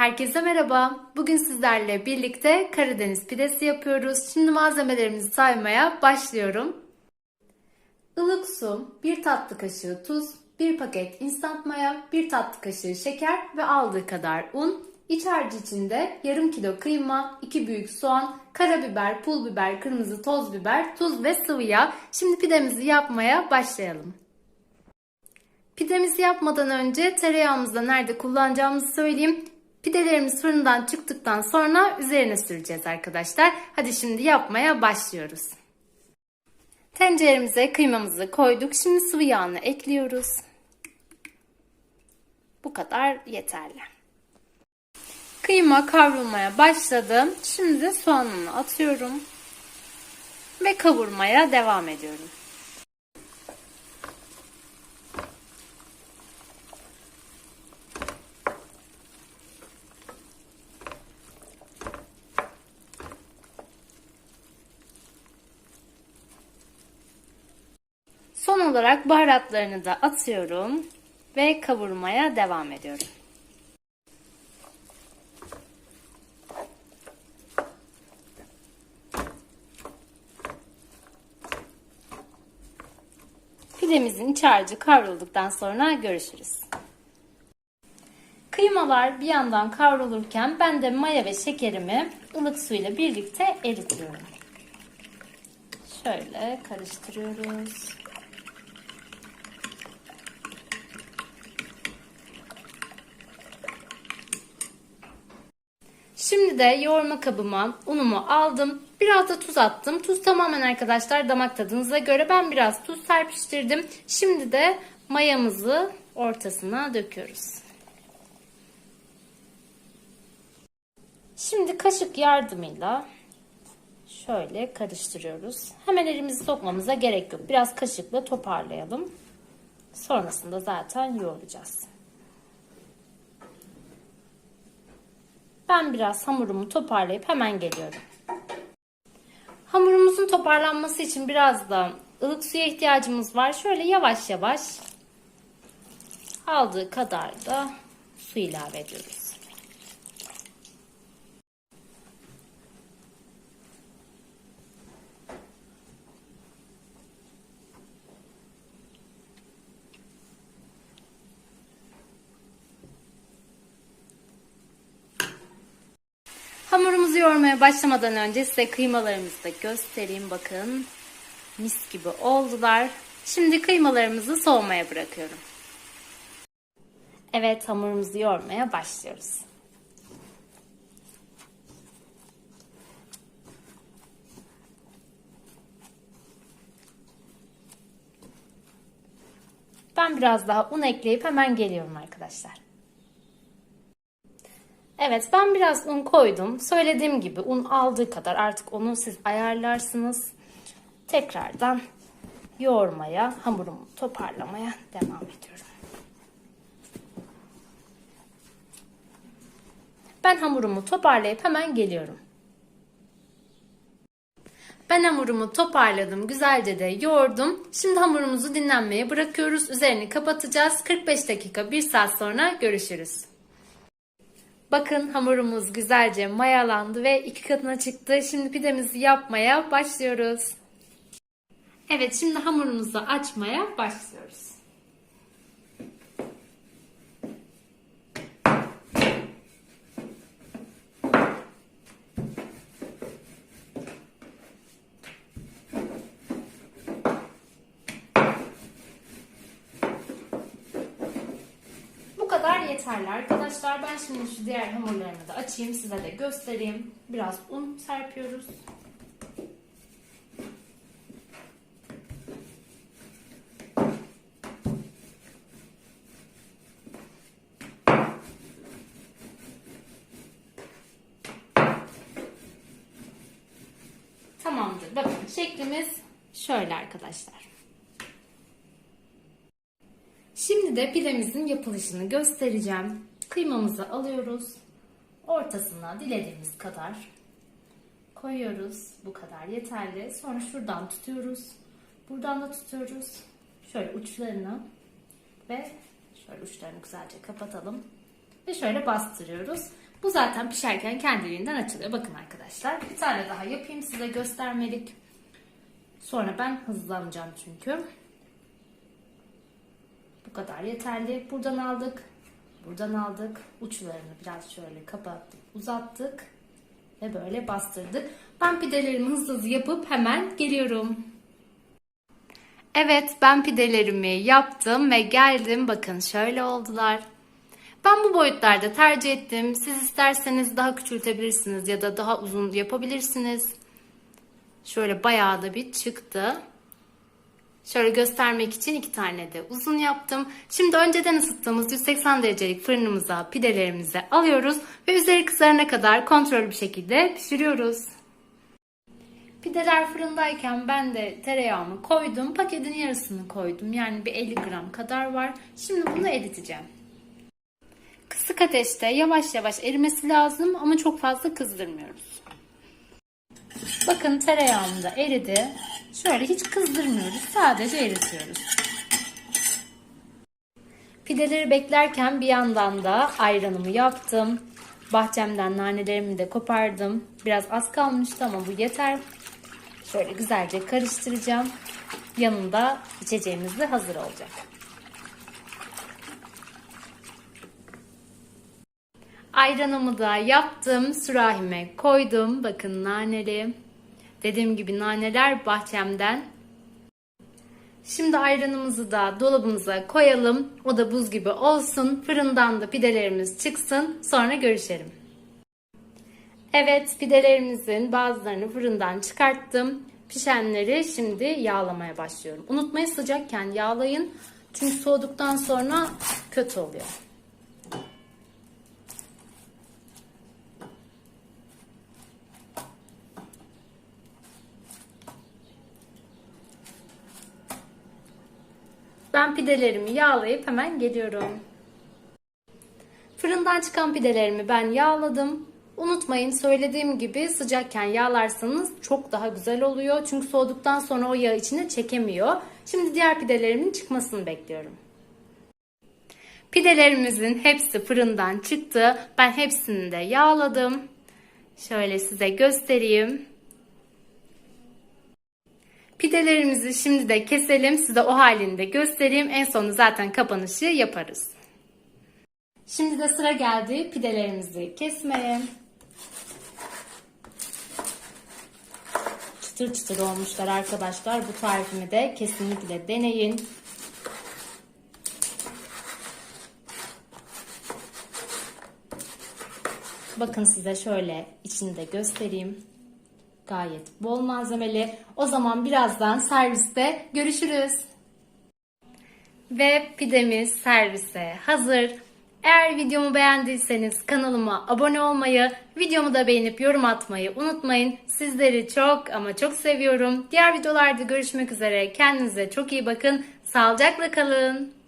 Herkese merhaba. Bugün sizlerle birlikte Karadeniz pidesi yapıyoruz. Şimdi malzemelerimizi saymaya başlıyorum. Ilık su, 1 tatlı kaşığı tuz, 1 paket instant maya, 1 tatlı kaşığı şeker ve aldığı kadar un. İç harcı içinde yarım kilo kıyma, 2 büyük soğan, karabiber, pul biber, kırmızı toz biber, tuz ve sıvı yağ. Şimdi pidemizi yapmaya başlayalım. Pidemizi yapmadan önce tereyağımızı da nerede kullanacağımızı söyleyeyim. Pidelerimiz fırından çıktıktan sonra üzerine süreceğiz arkadaşlar. Hadi şimdi yapmaya başlıyoruz. Tenceremize kıymamızı koyduk. Şimdi sıvı yağını ekliyoruz. Bu kadar yeterli. Kıyma kavrulmaya başladı. Şimdi soğanını atıyorum. Ve kavurmaya devam ediyorum. Son olarak baharatlarını da atıyorum ve kavurmaya devam ediyorum. Pidemizin iç harcı kavrulduktan sonra görüşürüz. Kıymalar bir yandan kavrulurken ben de maya ve şekerimi ılık suyla birlikte eritiyorum. Şöyle karıştırıyoruz. Şimdi de yoğurma kabıma unumu aldım. Biraz da tuz attım. Tuz tamamen arkadaşlar damak tadınıza göre. Ben biraz tuz serpiştirdim. Şimdi de mayamızı ortasına döküyoruz. Şimdi kaşık yardımıyla şöyle karıştırıyoruz. Hemen elimizi sokmamıza gerek yok. Biraz kaşıkla toparlayalım. Sonrasında zaten yoğuracağız. Ben biraz hamurumu toparlayıp hemen geliyorum. Hamurumuzun toparlanması için biraz da ılık suya ihtiyacımız var. Şöyle yavaş yavaş aldığı kadar da su ilave ediyoruz. Hamurumuzu yoğurmaya başlamadan önce size kıymalarımızı da göstereyim. Bakın mis gibi oldular. Şimdi kıymalarımızı soğumaya bırakıyorum. Evet hamurumuzu yoğurmaya başlıyoruz. Ben biraz daha un ekleyip hemen geliyorum arkadaşlar. Evet ben biraz un koydum. Söylediğim gibi un aldığı kadar artık onu siz ayarlarsınız. Tekrardan yoğurmaya, hamurumu toparlamaya devam ediyorum. Ben hamurumu toparlayıp hemen geliyorum. Ben hamurumu toparladım. Güzelce de yoğurdum. Şimdi hamurumuzu dinlenmeye bırakıyoruz. Üzerini kapatacağız. 45 dakika 1 saat sonra görüşürüz. Bakın hamurumuz güzelce mayalandı ve iki katına çıktı. Şimdi pidemizi yapmaya başlıyoruz. Evet şimdi hamurumuzu açmaya başlıyoruz. Bu kadar yeterli arkadaşlar. Ben şimdi şu diğer hamurlarımı da açayım size de göstereyim. Biraz un serpiyoruz. Tamamdır. Bakın şeklimiz şöyle arkadaşlar. Şimdi de pidemizin yapılışını göstereceğim. Kıymamızı alıyoruz. Ortasına dilediğimiz kadar koyuyoruz. Bu kadar yeterli. Sonra şuradan tutuyoruz. Buradan da tutuyoruz. Şöyle uçlarını ve şöyle uçlarını güzelce kapatalım. Ve şöyle bastırıyoruz. Bu zaten pişerken kendiliğinden açılıyor. Bakın arkadaşlar. Bir tane daha yapayım size göstermelik. Sonra ben hızlanacağım çünkü. Bu kadar yeterli. Buradan aldık. Buradan aldık. Uçlarını biraz şöyle kapattık, uzattık ve böyle bastırdık. Ben pidelerimi hızlı hızlı yapıp hemen geliyorum. Evet, ben pidelerimi yaptım ve geldim. Bakın şöyle oldular. Ben bu boyutlarda tercih ettim. Siz isterseniz daha küçültebilirsiniz ya da daha uzun yapabilirsiniz. Şöyle bayağı da bir çıktı. Şöyle göstermek için iki tane de uzun yaptım. Şimdi önceden ısıttığımız 180 derecelik fırınımıza pidelerimizi alıyoruz ve üzeri kızarana kadar kontrollü bir şekilde pişiriyoruz. Pideler fırındayken ben de tereyağımı koydum. Paketin yarısını koydum. Yani bir 50 gram kadar var. Şimdi bunu eriteceğim. Kısık ateşte yavaş yavaş erimesi lazım ama çok fazla kızdırmıyoruz. Bakın tereyağım da eridi. Şöyle hiç kızdırmıyoruz. Sadece eritiyoruz. Pideleri beklerken bir yandan da ayranımı yaptım. Bahçemden nanelerimi de kopardım. Biraz az kalmıştı ama bu yeter. Şöyle güzelce karıştıracağım. Yanında içeceğimiz de hazır olacak. Ayranımı da yaptım. Sürahime koydum. Bakın naneli. Dediğim gibi naneler bahçemden. Şimdi ayranımızı da dolabımıza koyalım. O da buz gibi olsun. Fırından da pidelerimiz çıksın. Sonra görüşelim. Evet pidelerimizin bazılarını fırından çıkarttım. Pişenleri şimdi yağlamaya başlıyorum. Unutmayın sıcakken yağlayın. Çünkü soğuduktan sonra kötü oluyor. Pidelerimi yağlayıp hemen geliyorum. Fırından çıkan pidelerimi ben yağladım. Unutmayın söylediğim gibi sıcakken yağlarsanız çok daha güzel oluyor. Çünkü soğuduktan sonra o yağ içine çekemiyor. Şimdi diğer pidelerimin çıkmasını bekliyorum. Pidelerimizin hepsi fırından çıktı. Ben hepsini de yağladım. Şöyle size göstereyim. Pidelerimizi şimdi de keselim. Size o halinde göstereyim. En sonunda zaten kapanışı yaparız. Şimdi de sıra geldi pidelerimizi kesmeye. Çıtır çıtır olmuşlar arkadaşlar. Bu tarifimi de kesinlikle deneyin. Bakın size şöyle içini de göstereyim. Gayet bol malzemeli. O zaman birazdan serviste görüşürüz. Ve pidemiz servise hazır. Eğer videomu beğendiyseniz kanalıma abone olmayı, videomu da beğenip yorum atmayı unutmayın. Sizleri çok ama çok seviyorum. Diğer videolarda görüşmek üzere. Kendinize çok iyi bakın. Sağlıcakla kalın.